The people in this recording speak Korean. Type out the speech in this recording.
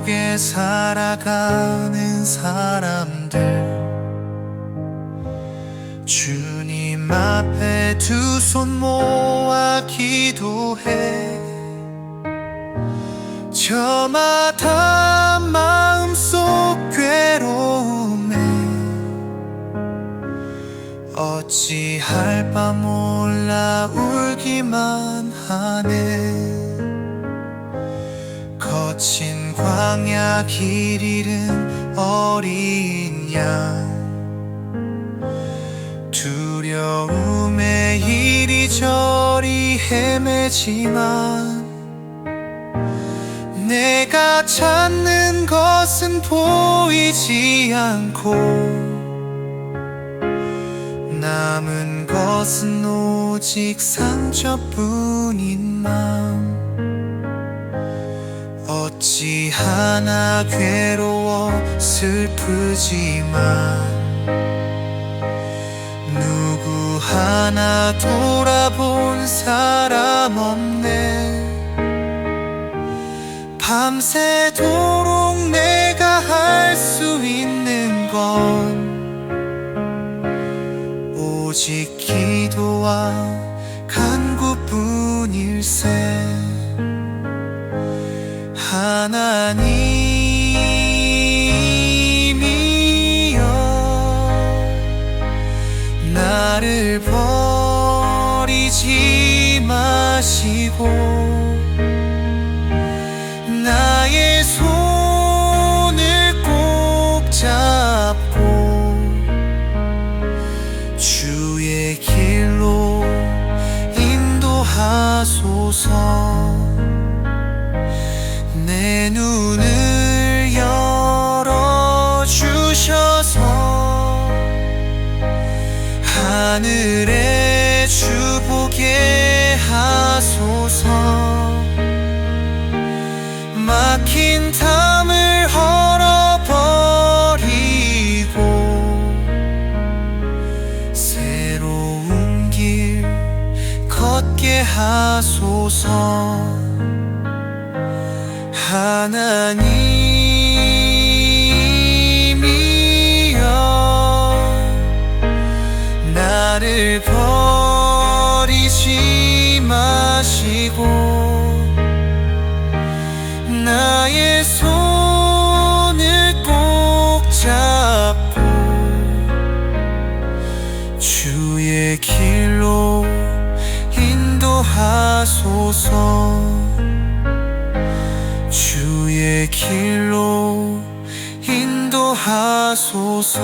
속에 살아가는 사람들. 주님 앞에 두 손 모아 기도해. 저마다 마음속 괴로움에 어찌할 바 몰라 울기만 하네. 거친 광야 길 잃은 어린 양. 두려움에 이리저리 헤매지만 내가 찾는 것은 보이지 않고 남은 것은 오직 상처뿐인 맘 어찌하나 괴로워 슬프지만 누구 하나 돌아본 사람 없네. 밤새도록 내가 할 수 있는 건 오직 기도와 간구뿐일세 하나님이여 나를 버리지 마시고 나의 손을 꼭 잡고 주의 길로 인도하소서 내 눈을 열어 주셔서 하늘에 주 보게 하소서. 막힌 탐을 헐어버리고 새로운 길 걷게 하소서 하나님이여 나를 버리지 마시고 나의 손을 꼭 잡고 주의 길로 인도하소서 주의 길로 인도하소서